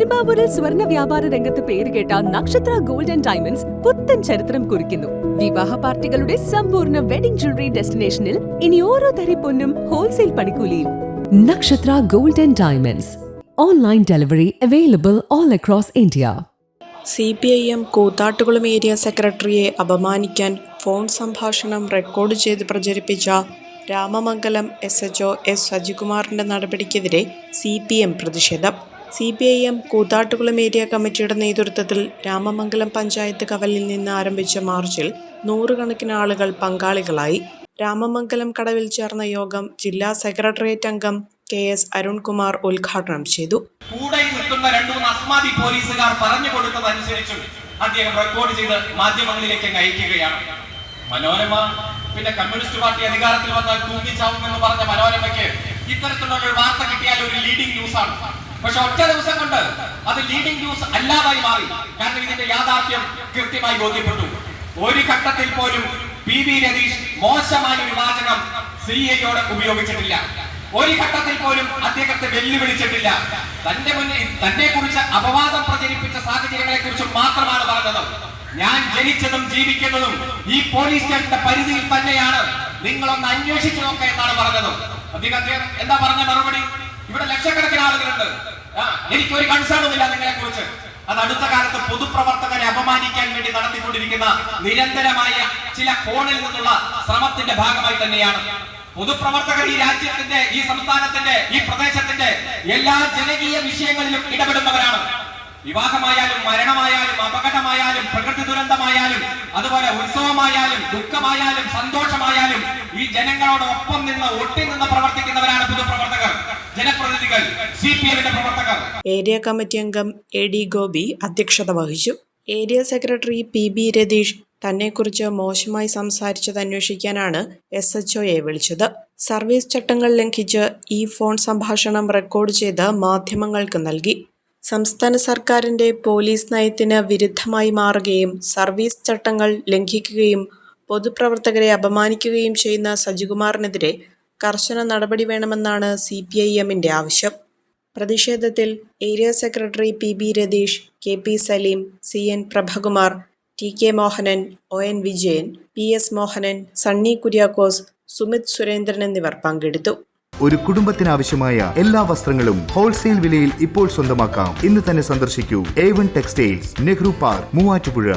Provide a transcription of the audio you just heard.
പെരുമ്പാവൂരിൽ സ്വർണ വ്യാപാര രംഗത്ത് പേരുകേട്ട നക്ഷത്ര ഗോൾഡ് ആൻഡ് ഡയമണ്ട്സ് പുത്തൻ ചരിത്രം കുറിക്കുന്നു. വിവാഹ പാർട്ടികളുടെ സമ്പൂർണ വെഡിംഗ് ജ്വല്ലറി ഡെസ്റ്റിനേഷനിൽ ഇനി ഓരോ തരി പൊന്നും ഹോൾസെയിൽ പണിക്കൂലിയിൽ. Nakshatra gold and diamonds. Online delivery available all across India. C P I M Koothattukulam area സെക്രട്ടറിയെ അപമാനിക്കാൻ ഫോൺ സംഭാഷണം റെക്കോർഡ് ചെയ്ത് പ്രചരിപ്പിച്ച Ramamangalam S H O S സജികുമാറിന്റെ നടപടിക്കെതിരെ സി പി എം പ്രതിഷേധം. C P I M Koothattukulam area കമ്മിറ്റിയുടെ നേതൃത്വത്തിൽ രാമമംഗലം പഞ്ചായത്ത് കവലിൽ നിന്ന് ആരംഭിച്ച മാർച്ചിൽ നൂറുകണക്കിന് ആളുകൾ പങ്കാളികളായി. രാമമംഗലം കടവിൽ ചേർന്ന യോഗം ജില്ലാ സെക്രട്ടേറിയറ്റ് അംഗം കെ എസ് അരുൺകുമാർ ഉദ്ഘാടനം ചെയ്തു. കൂടെ നിൽക്കുന്ന അസ്മാദി പോലീസുകാർ പറഞ്ഞു കൊടുത്തതനുസരിച്ചും അദ്ദേഹം റെക്കോർഡ് ചെയ്ത് മാധ്യമങ്ങളിലേക്ക് അയക്കുകയാണ്. മനോരമ പിന്നെ കമ്മ്യൂണിസ്റ്റ് പാർട്ടി അധികാരത്തിൽ വന്നാൽ തൂങ്ങിച്ചാവുമെന്ന് പറഞ്ഞ മനോരമയ്ക്ക് ഇത്തരത്തിലുള്ള ഒരു വാർത്ത കിട്ടിയാൽ ഒരു ലീഡിംഗ് ന്യൂസ് ആണ്. പക്ഷെ ഒറ്റ ദിവസം കൊണ്ട് അത് ലീഡിംഗ് ന്യൂസ് അല്ലാതായി മാറി. കാരണം ഇതിന്റെ യാഥാർത്ഥ്യം കൃത്യമായി ബോധ്യപ്പെട്ടു. ഒരു ഘട്ടത്തിൽ പോലും പി വി രതീഷ് മോശമായ വിവാചനം സി ഐയോട് ഉപയോഗിച്ചിട്ടില്ല. ഒരു ഘട്ടത്തിൽ പോലും അദ്ദേഹത്തെ വെല്ലുവിളിച്ചിട്ടില്ല. തന്റെ മുന്നിൽ തന്നെ കുറിച്ച് അപവാദം പ്രചരിപ്പിച്ച സാഹചര്യങ്ങളെ കുറിച്ച് മാത്രമാണ് പറഞ്ഞത്. ഞാൻ ജനിച്ചതും ജീവിക്കുന്നതും ഈ പോലീസ് സ്റ്റേഷന്റെ പരിധിയിൽ തന്നെയാണ്. നിങ്ങളൊന്ന് അന്വേഷിച്ചു നോക്കാം എന്നാണ് പറഞ്ഞത്. അദ്ദേഹം എന്താ പറഞ്ഞ മറുപടി? ഇവിടെ ലക്ഷക്കണക്കിന് ആളുകളുണ്ട്. എനിക്ക് ഒരു കൺസേണും ഇല്ല നിങ്ങളെ കുറിച്ച് അത് അടുത്ത കാലത്ത് പൊതുപ്രവർത്തകരെ അപമാനിക്കാൻ വേണ്ടി നടത്തിക്കൊണ്ടിരിക്കുന്ന നിരന്തരമായ ചില കോണിൽ നിന്നുള്ള ശ്രമത്തിന്റെ ഭാഗമായി തന്നെയാണ്. പൊതുപ്രവർത്തകർ ഈ രാജ്യത്തിന്റെ ഈ സംസ്ഥാനത്തിന്റെ ഈ പ്രദേശത്തിന്റെ എല്ലാ ജനകീയ വിഷയങ്ങളിലും ഇടപെടുന്നവരാണ്. വിവാഹമായാലും മരണമായാലും അപകടമായാലും പ്രകൃതി ദുരന്തമായാലും അതുപോലെ ഉത്സവമായാലും ദുഃഖമായാലും സന്തോഷമായാലും ഈ ജനങ്ങളോടൊപ്പം നിന്ന് ഒട്ടി നിന്ന് പ്രവർത്തിക്കുന്നവരാണ് ജനപ്രതിനിധികൾ പ്രവർത്തകർ. ഏരിയ കമ്മിറ്റി അംഗം എ ഡി ഗോപി അധ്യക്ഷത വഹിച്ചു. Area secretary P B Ratheesh തന്നെക്കുറിച്ച് മോശമായി സംസാരിച്ചത് അന്വേഷിക്കാനാണ് എസ് എച്ച് ഒയെ വിളിച്ചത്. സർവീസ് ചട്ടങ്ങൾ ലംഘിച്ച് ഈ ഫോൺ സംഭാഷണം റെക്കോർഡ് ചെയ്ത് മാധ്യമങ്ങൾക്ക് നൽകി. സംസ്ഥാന സർക്കാരിന്റെ പോലീസ് നയത്തിന് വിരുദ്ധമായി മാറുകയും സർവീസ് ചട്ടങ്ങൾ ലംഘിക്കുകയും പൊതുപ്രവർത്തകരെ അപമാനിക്കുകയും ചെയ്യുന്ന സജികുമാറിനെതിരെ കർശന നടപടി വേണമെന്നാണ് സി പി ഐ എമ്മിന്റെ ആവശ്യം. പ്രതിഷേധത്തിൽ area secretary P B Ratheesh K P Saleem C N Prabhakumar T K Mohanan O N Vijayan P S Mohanan Sunny Kuriakose Sumith Surendran എന്നിവർ പങ്കെടുത്തു. ഒരു കുടുംബത്തിനാവശ്യമായ എല്ലാ വസ്ത്രങ്ങളും ഹോൾസെയിൽ വിലയിൽ ഇപ്പോൾ സ്വന്തമാക്കാം. ഇന്ന് തന്നെ സന്ദർശിക്കൂ. A one textiles Nehru park Muvattupuzha.